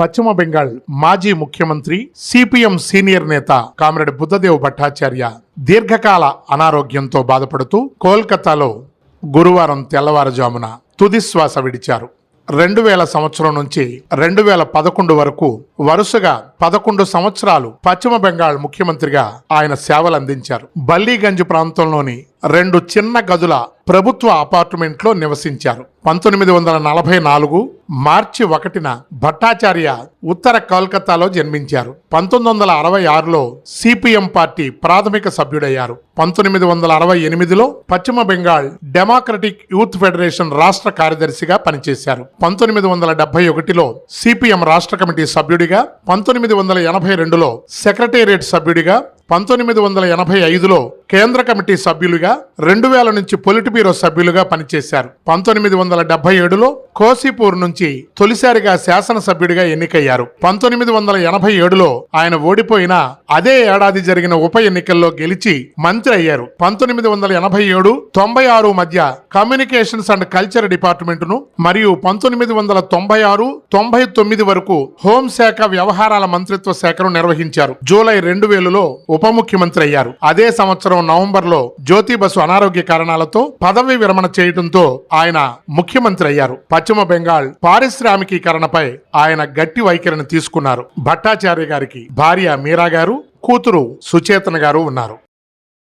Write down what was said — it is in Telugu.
పశ్చిమ బెంగాల్ మాజీ ముఖ్యమంత్రి సిపిఎం సీనియర్ నేత కామ్రేడ్ బుద్ధదేవ్ భట్టాచార్య దీర్ఘకాల అనారోగ్యంతో బాధపడుతూ కోల్కతాలో గురువారం తెల్లవారుజామున తుదిశ్వాస విడిచారు. రెండు వేల సంవత్సరం నుంచి రెండు వేల పదకొండు వరకు వరుసగా పదకొండు సంవత్సరాలు పశ్చిమ బెంగాల్ ముఖ్యమంత్రిగా ఆయన సేవలు అందించారు బల్లీగంజ్ ప్రాంతంలోని రెండు చిన్న గదుల ప్రభుత్వ అపార్ట్మెంట్లో నివసించారు. పంతొమ్మిది వందల నలభై నాలుగు మార్చి ఒకటిన భట్టాచార్య ఉత్తర కోల్కతాలో జన్మించారు. పంతొమ్మిది వందల అరవై ఆరులో సిపిఎం పార్టీ ప్రాథమిక సభ్యుడయ్యారు. పంతొమ్మిది వందల అరవై ఎనిమిదిలో పశ్చిమ బెంగాల్ డెమోక్రటిక్ యూత్ ఫెడరేషన్ రాష్ట్ర కార్యదర్శిగా పనిచేశారు. పంతొమ్మిది వందల డెబ్బై ఒకటిలో సిపిఎం రాష్ట్ర కమిటీ సభ్యుడిగా పంతొమ్మిది వందల ఎనభై రెండులో సెక్రటేరియట్ సభ్యుడిగా పంతొమ్మిది వందల ఎనభై ఐదులో కేంద్ర కమిటీ సభ్యులుగా రెండు వేల నుంచి పొలిట్ బ్యూరో సభ్యులుగా పనిచేశారు. పంతొమ్మిది వందల డెబ్బై ఏడులో కోసిపూర్ నుంచి తొలిసారిగా శాసనసభ్యుడిగా ఎన్నికయ్యారు. పంతొమ్మిది వందల ఎనభై ఏడులో ఆయన ఓడిపోయిన అదే ఏడాది జరిగిన ఉప ఎన్నికల్లో గెలిచి మంత్రి అయ్యారు. పంతొమ్మిది వందల ఎనభై ఏడు తొంభై ఆరు మధ్య కమ్యూనికేషన్స్ అండ్ కల్చర్ డిపార్ట్మెంట్ను మరియు పంతొమ్మిది వందల తొంభై ఆరు తొంభై తొమ్మిది వరకు హోంశాఖ వ్యవహారాల మంత్రిత్వ శాఖను నిర్వహించారు. జూలై రెండు వేలలో ఉప ముఖ్యమంత్రి అయ్యారు. అదే సంవత్సరం సంవత్సరం నవంబర్లో జ్యోతి బసు అనారోగ్య కారణాలతో పదవి విరమణ చేయడంతో ఆయన ముఖ్యమంత్రి అయ్యారు. పశ్చిమ బెంగాల్ పారిశ్రామికీకరణపై ఆయన గట్టి వైఖరిని తీసుకున్నారు. భట్టాచార్య గారికి భార్య మీరా గారు కూతురు సుచేతన గారు ఉన్నారు.